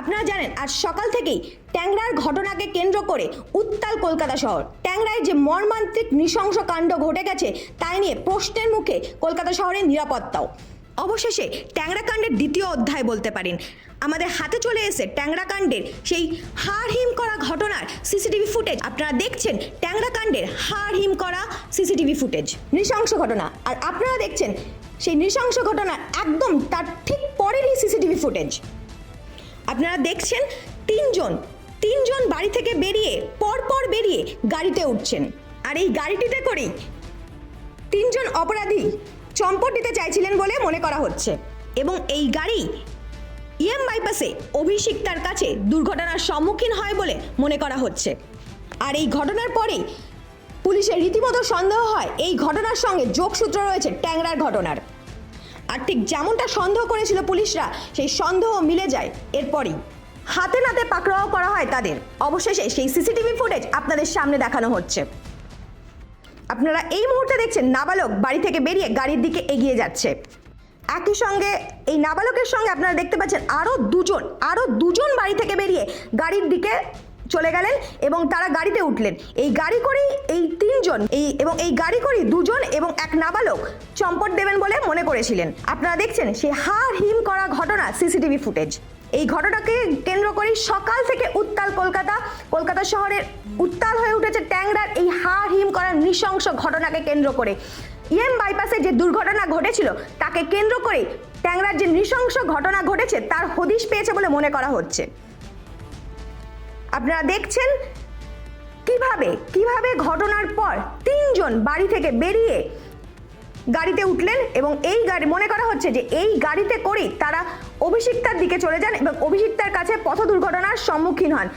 আপনারা জানেন, আজ সকাল থেকেই ট্যাংরার ঘটনাকে কেন্দ্র করে উত্তাল কলকাতা শহর। ট্যাংরায় যে মর্মান্তিক নৃশংস কাণ্ড ঘটে গেছে, তাই নিয়ে প্রশ্নের মুখে কলকাতা শহরের নিরাপত্তাও। অবশেষে ট্যাংরা কাণ্ডের দ্বিতীয় অধ্যায় বলতে পারেন। আমাদের হাতে চলে এসে ট্যাংরা কাণ্ডের সেই হাড় হিম করা ঘটনার সিসিটিভি ফুটেজ। আপনারা দেখছেন ট্যাংরা কাণ্ডের হাড় হিম করা সিসিটিভি ফুটেজ। নৃশংস ঘটনা। আর আপনারা দেখছেন সেই নৃশংস ঘটনার একদম তার ঠিক পরেরই সিসিটিভি ফুটেজ। আপনারা দেখছেন তিনজন তিনজন বাড়ি থেকে বেরিয়ে, পরপর বেরিয়ে গাড়িতে উঠছেন। আর এই গাড়িটিতে করেই তিনজন অপরাধী চম্পট দিতে চাইছিলেন বলে মনে করা হচ্ছে। এবং এই গাড়ি ইএম বাইপাসে অভিষিক্তার কাছে দুর্ঘটনার সম্মুখীন হয় বলে মনে করা হচ্ছে। আর এই ঘটনার পরেই পুলিশের রীতিমতো সন্দেহ হয়, এই ঘটনার সঙ্গে যোগসূত্র রয়েছে ট্যাংরার ঘটনার। আর ঠিক যেমনটা সন্দেহ করেছিল পুলিশরা, সেই সন্দেহ মিলে যায় এরপরই। হাতে নাতে পাকড়াও করা হয় তাদের। অবশেষে সেই সিসিটিভি ফুটেজ আপনাদের সামনে দেখানো হচ্ছে। আপনারা এই মুহূর্তে দেখছেন নাবালক বাড়ি থেকে বেরিয়ে গাড়ির দিকে এগিয়ে যাচ্ছে। একই সঙ্গে এই নাবালকের সঙ্গে আপনারা দেখতে পাচ্ছেন আরও দুজন আরও দুজন বাড়ি থেকে বেরিয়ে গাড়ির দিকে চলে গেলেন এবং তারা গাড়িতে উঠলেন। এই গাড়ি করেই এই তিনজন, এই এবং এই গাড়ি করেই দুজন এবং এক নাবালক চম্পট দেবেন বলে মনে করেছিলেন। আপনারা দেখছেন সেই হাড় হিম করা ঘটনা সিসিটিভি ফুটেজ। এই ঘটনাকে কেন্দ্র করেই সকাল থেকে উত্তাল কলকাতা কলকাতা শহরের উত্তাল হয়ে উঠেছে ট্যাংরার এই হাড় হিম করা নৃশংস ঘটনাকে কেন্দ্র করে। ইএম বাইপাসে যে দুর্ঘটনা ঘটেছিল, তাকে কেন্দ্র করে ট্যাংরার যে নৃশংস ঘটনা ঘটেছে, তার হদিশ পেয়েছে বলে মনে করা হচ্ছে। আপনারা দেখছেন কীভাবে কীভাবে ঘটনার পর তিনজন বাড়ি থেকে বেরিয়ে গাড়িতে উঠলেন এবং এই গাড়ি, মনে করা হচ্ছে যে এই গাড়িতে করেই তারা অভিষিক্তার দিকে চলে যান এবং অভিষিক্তার কাছে পথ দুর্ঘটনার সম্মুখীন হন।